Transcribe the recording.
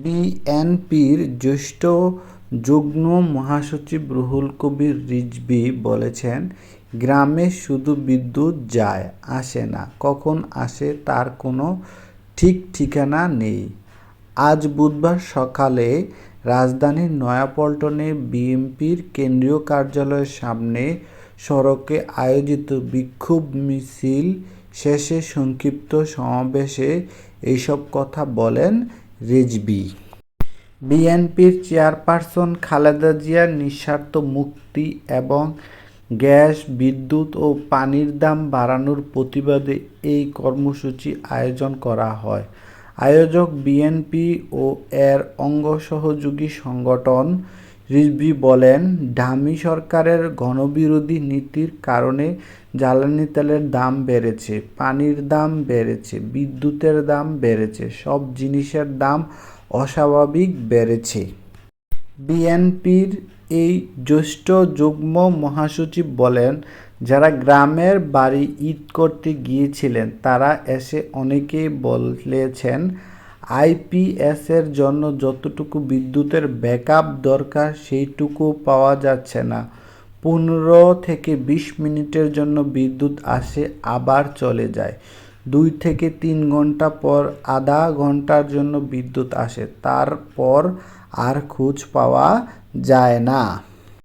বিএনপির জ্যেষ্ঠ যুগ্ম মহাসচিব রুহুল কবির রিজভী বলেছেন, গ্রামে শুধু বিদ্যুৎ যায়, আসে না। কখন আসে তার কোনো ঠিক ঠিকানা নেই। আজ বুধবার সকালে রাজধানীর নয়াপল্টনে বিএনপির কেন্দ্রীয় কার্যালয়ের সামনে সড়কে আয়োজিত বিক্ষোভ মিছিল শেষে সংক্ষিপ্ত সমাবেশে এসব কথা বলেন রিজভী। বিএনপির চেয়ারপারসন খালেদা জিয়ার নিঃস্বার্থ মুক্তি এবং গ্যাস, বিদ্যুৎ ও পানির দাম বাড়ানোর প্রতিবাদে এই কর্মসূচি আয়োজন করা হয়। আয়োজক বিএনপি ও এর অঙ্গ সহযোগী সংগঠন রিজভী বলেন ডামি সরকারের গণবিরোধী নীতির কারণে জ্বালানি তেলের দাম বেড়েছে, পানির দাম বেড়েছে, বিদ্যুতের দাম বেড়েছে, সব জিনিসের দাম অস্বাভাবিক বেড়েছে। বিএনপির এই জ্যেষ্ঠ যুগ্ম মহাসচিব বলেন, যারা গ্রামের বাড়ি ঈদ করতে গিয়েছিলেন, তারা এসে অনেকেই বলেছেন আইপিএসের জন্য যতটুকু বিদ্যুতের ব্যাকআপ দরকার সেইটুকু পাওয়া যাচ্ছে না। পনেরো থেকে বিশ মিনিটের জন্য বিদ্যুৎ আসে, আবার চলে যায়। দুই থেকে তিন ঘণ্টা পর আধা ঘণ্টার জন্য বিদ্যুৎ আসে, তারপর আর খোঁজ পাওয়া যায় না।